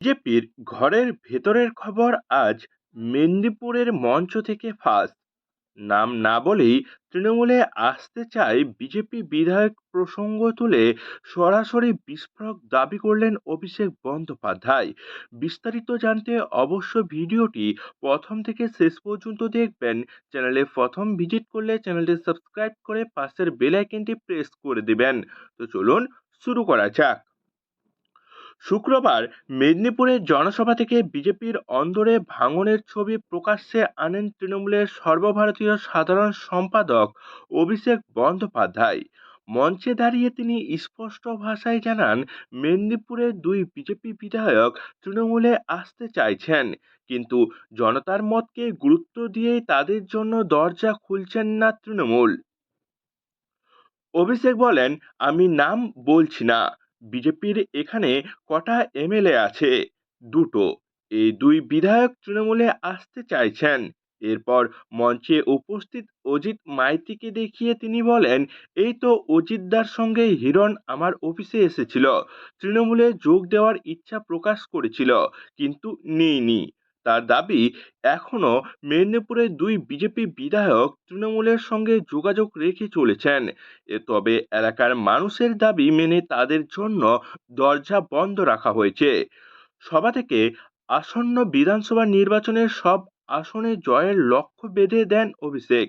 বিজেপির ঘরের ভেতরের খবর আজ মেদিনীপুরের মঞ্চ থেকে ফাঁস। নাম না বলেই তৃণমূলে আসতে চায় বিজেপি বিধায়ক প্রসঙ্গ তুলে সরাসরি বিস্ফোরক দাবি করলেন অভিষেক বন্দ্যোপাধ্যায়। বিস্তারিত জানতে অবশ্য ভিডিওটি প্রথম থেকে শেষ পর্যন্ত দেখবেন। চ্যানেলে প্রথম ভিজিট করলে চ্যানেলটি সাবস্ক্রাইব করে পাশের বেল আইকনটি প্রেস করে দিবেন। তো চলুন শুরু করা যাক। শুক্রবার মেদিনীপুরের জনসভা থেকে বিজেপির অন্দরে ভাঙনের ছবি প্রকাশ্যে আনেন তৃণমূলের সর্বভারতীয় সাধারণ সম্পাদক অভিষেক বন্দ্যোপাধ্যায়। মঞ্চে দাঁড়িয়ে তিনি স্পষ্ট ভাষায় জানান, মেদিনীপুরের দুই বিজেপি বিধায়ক তৃণমূলে আসতে চাইছেন, কিন্তু জনতার মতকে গুরুত্ব দিয়েই তাদের জন্য দরজা খুলছেন না তৃণমূল। অভিষেক বলেন, আমি নাম বলছি না। বিজেপির এখানে কটা এমএলএ আছে? দুটো। এই দুই বিধায়ক তৃণমূলে আসতে চাইছেন। এরপর মঞ্চে উপস্থিত অজিত মাইতিকে দেখিয়ে তিনি বলেন, এই তো অজিতদার সঙ্গে হিরণ আমার অফিসে এসেছিল। তৃণমূলে যোগ দেওয়ার ইচ্ছা প্রকাশ করেছিল, কিন্তু নেইনি। তার দাবি এখনও মেদিনীপুরের দুই বিজেপি বিধায়ক তৃণমূলের সঙ্গে যোগাযোগ রেখে চলেছেন। এ তবে এলাকার মানুষের দাবি মেনে তাদের জন্য দরজা বন্ধ রাখা হয়েছে। সভা থেকে আসন্ন বিধানসভা নির্বাচনের সব আসনে জয়ের লক্ষ্য বেঁধে দেন অভিষেক।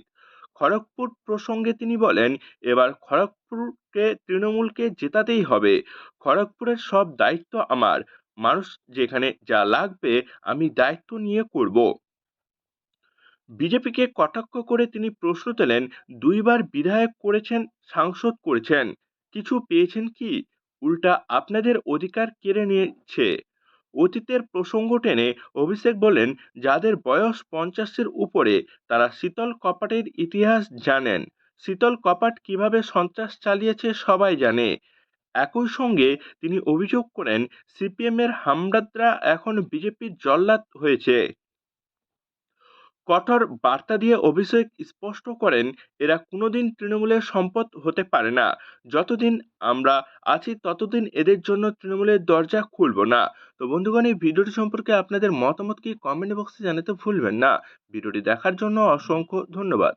খড়গপুর প্রসঙ্গে তিনি বলেন, এবার খড়গপুরকে, তৃণমূলকে জেতাতেই হবে। খড়গপুরের সব দায়িত্ব আমার। মানুষ যেখানে যা লাগবে আমি দায়িত্ব নিয়ে করব। বিজেপিকে কটাক্ষ করে তিনি প্রশ্ন তোলেন, দুইবার বিধায়ক করেছেন, সাংসদ করেছেন, কিছু পেয়েছেন কি? উল্টা আপনাদের অধিকার কেড়ে নিয়েছে। অতীতের প্রসঙ্গ টেনে অভিষেক বলেন, যাদের বয়স পঞ্চাশের উপরে, তারা শীতল কপাটের ইতিহাস জানেন। শীতল কপাট কীভাবে সন্ত্রাস চালিয়েছে সবাই জানে। একই সঙ্গে তিনি অভিযোগ করেন সিপিএমের হামলাদরা এখন বিজেপির জল্লাদ হয়েছে। কঠোর বার্তা দিয়ে অভিষেক স্পষ্ট করেন, এরা কোনোদিন তৃণমূলের সম্পদ হতে পারে না। যতদিন আমরা আছি, ততদিন এদের জন্য তৃণমূলের দরজা খুলব না। তো বন্ধুগণ, এই ভিডিওটি সম্পর্কে আপনাদের মতামত কি কমেন্ট বক্সে জানাতে ভুলবেন না। ভিডিওটি দেখার জন্য অসংখ্য ধন্যবাদ।